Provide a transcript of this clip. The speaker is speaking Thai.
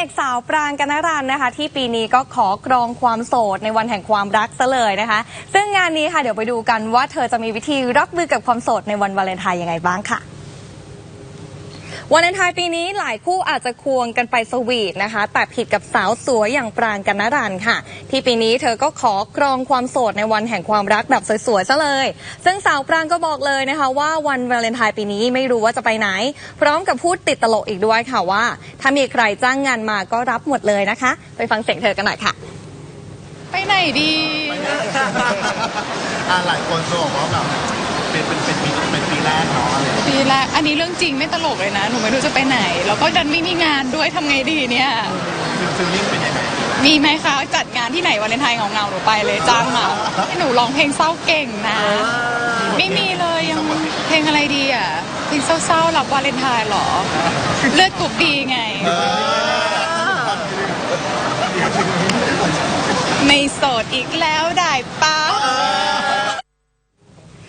เอกสาวปรางกนรันนะคะ ที่ปีนี้ก็ขอกรองความโสดในวันแห่งความรักซะเลยนะคะ ซึ่งงานนี้ค่ะเดี๋ยวไปดูกันว่าเธอจะมีวิธีรับมือกับความโสดในวันวาเลนไทน์ยังไงบ้างค่ะ วาเลนไทน์ปีนี้หลายคู่อาจจะควงกันไปสวีทนะคะ แต่ผิดกับสาวสวยอย่างปรางกันนรันค่ะ ที่ปีนี้เธอก็ขอกรองความโสดในวันแห่งความรักแบบสวยๆซะเลย ซึ่งสาวปรางก็บอกเลยนะคะ ว่าวันวาเลนไทน์ปีนี้ไม่รู้ว่าจะไปไหน พร้อมกับพูดติดตลกอีกด้วยค่ะว่า ถ้ามีใครจ้างงานมาก็รับหมดเลยนะคะ ไปฟังเสียงเธอกันหน่อยค่ะ ไปไหนดี อ่าหลายคนจะบอกว่าแบบเป็นเป็นเป็นปีเป็น ปีแรกอันนี้เรื่องจริงไม่ตลกเลยนะ หนูไม่รู้จะไปไหน แล้วก็ดันไม่มีงานด้วยทำไงดีเนี่ย ฟิลลิ่งเป็นยังไงมีไหมคะ จัดงานที่ไหนวาเลนไทน์เงาๆหนูไปเลยจ้างมาให้หนูร้องเพลงเศร้าเก่งนะ ไม่มีเลยยังเพลงอะไรดีอะเพลงเศร้าๆรับวาเลนไทน์เหรอ เลือดกรุ๊บดีไง ไม่โสดอีกแล้วได้ปะ